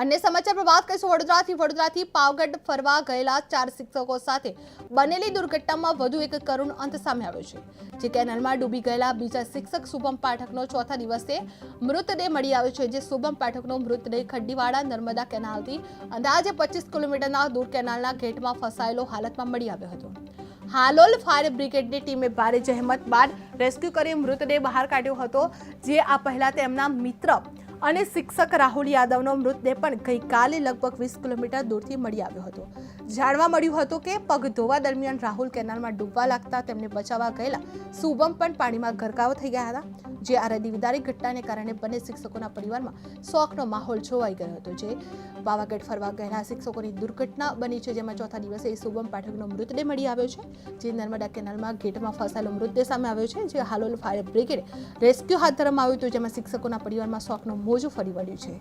અન્ય સમાચાર પર વાત કરીશું વડોદરાથી. વડોદરાથી પાવગઢ ફરવા ગયેલા ચાર શિક્ષકો સાથે બનેલી દુર્ઘટનામાં વધુ એક કરુણ અંત સામે આવ્યો છે, જે કેનાલમાં ડૂબી ગયેલા બીજા શિક્ષક શુભમ પાઠકનો ચોથા દિવસે મૃતદેહ મળી આવ્યો છે, જે શુભમ પાઠકનો મૃતદેહ ખડ્ડીવાડા નર્મદા કેનાલથી અંદાજે પચીસ કિલોમીટરના દૂર કેનાલના ગેટમાં ફસાયેલો હાલતમાં મળી આવ્યો હતો. હાલોલ ફાયર બ્રિગેડની ટીમે ભારે જહેમત બાદ રેસ્ક્યુ કરી મૃતદેહ બહાર કાઢ્યો હતો, જે આ પહેલા તેમના મિત્ર અને શિક્ષક રાહુલ યાદવનો મૃતદેહ પણ ગઈકાલે લગભગ વીસ કિલોમીટર દૂરથી મળી આવ્યો હતો. જાણવા મળ્યું હતું કે પગ ધોવા દરમિયાન રાહુલ કેનાલમાં ડૂબવા લાગતા તેમને બચાવવા ગયેલા શુભમ પણ પાણીમાં ગરકાવ થઈ ગયા હતા, જે આ રદીવિદારી ઘટનાને કારણે બંને શિક્ષકોના પરિવારમાં શોકનો માહોલ જોવાઈ ગયો હતો. જે પાવાગઢ ફરવા ગયેલા શિક્ષકોની દુર્ઘટના બની છે, જેમાં ચોથા દિવસે શુભમ પાઠકનો મૃતદેહ મળી આવ્યો છે, જે નર્મદા કેનાલમાં ગેટમાં ફસાયેલો મૃતદેહ સામે આવ્યો છે, જે હાલોલ ફાયર બ્રિગેડ રેસ્ક્યુ હાથ ધરવામાં આવ્યું હતું, જેમાં શિક્ષકોના પરિવારમાં શોકનું મોજું ફરી વળ્યું છે.